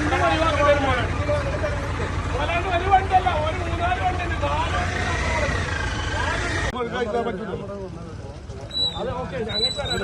വണ്ടി ഒഴിവാക്കേണ്ട പോലെ അല്ലാണ്ട് ഒരു വണ്ടിയല്ല ഒരു മൂന്നാൽ വണ്ടി അത് അവർ ഞങ്ങൾക്ക്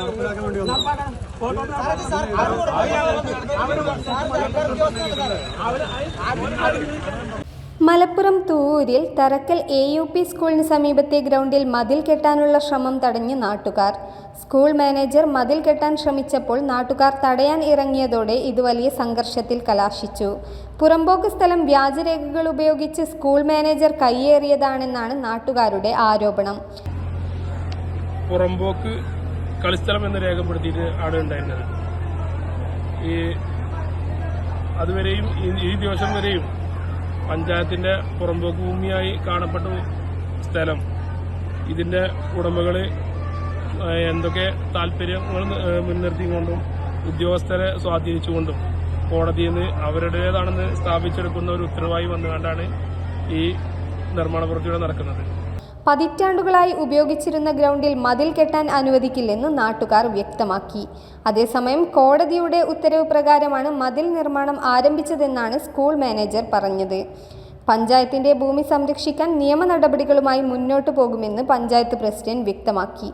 മലപ്പുറം തൂവൂരിൽ തറക്കൽ എ യു പി സ്കൂളിന് സമീപത്തെ ഗ്രൗണ്ടിൽ മതിൽ കെട്ടാനുള്ള ശ്രമം തടഞ്ഞ് നാട്ടുകാർ. സ്കൂൾ മാനേജർ മതിൽ കെട്ടാൻ ശ്രമിച്ചപ്പോൾ നാട്ടുകാർ തടയാൻ ഇറങ്ങിയതോടെ ഇത് വലിയ സംഘർഷത്തിൽ കലാശിച്ചു. പുറമ്പോക്ക് സ്ഥലം വ്യാജരേഖകൾ ഉപയോഗിച്ച് സ്കൂൾ മാനേജർ കയ്യേറിയതാണെന്നാണ് നാട്ടുകാരുടെ ആരോപണം. പുറമ്പോക്ക് കളിസ്ഥലം എന്ന് രേഖപ്പെടുത്തിയിട്ട് ഉണ്ടായിരുന്നത്. ഈ അതുവരെയും ഈ ദിവസം വരെയും പഞ്ചായത്തിന്റെ പുറമ്പോക്ക് ഭൂമിയായി കാണപ്പെട്ട സ്ഥലം. ഇതിന്റെ ഉടമകൾ എന്തൊക്കെ താല്പര്യങ്ങൾ മുൻനിർത്തിക്കൊണ്ടും ഉദ്യോഗസ്ഥരെ സ്വാധീനിച്ചുകൊണ്ടും കോടതിയിൽ നിന്ന് അവരുടേതാണെന്ന് സ്ഥാപിച്ചെടുക്കുന്ന ഒരു ഉത്തരവായി വന്നുകൊണ്ടാണ് ഈ നിർമ്മാണ പ്രവൃത്തിയുടെ നടക്കുന്നത്. പതിറ്റാണ്ടുകളായി ഉപയോഗിച്ചിരുന്ന ഗ്രൗണ്ടിൽ മതിൽ കെട്ടാൻ അനുവദിക്കില്ലെന്ന് നാട്ടുകാർ വ്യക്തമാക്കി. അതേസമയം കോടതിയുടെ ഉത്തരവ് പ്രകാരമാണ് മതിൽ നിർമ്മാണം ആരംഭിച്ചതെന്നാണ് സ്കൂൾ മാനേജർ പറഞ്ഞത്. പഞ്ചായത്തിന്റെ ഭൂമി സംരക്ഷിക്കാൻ നിയമ നടപടികളുമായി മുന്നോട്ടു പോകുമെന്ന് പഞ്ചായത്ത് പ്രസിഡന്റ് വ്യക്തമാക്കി.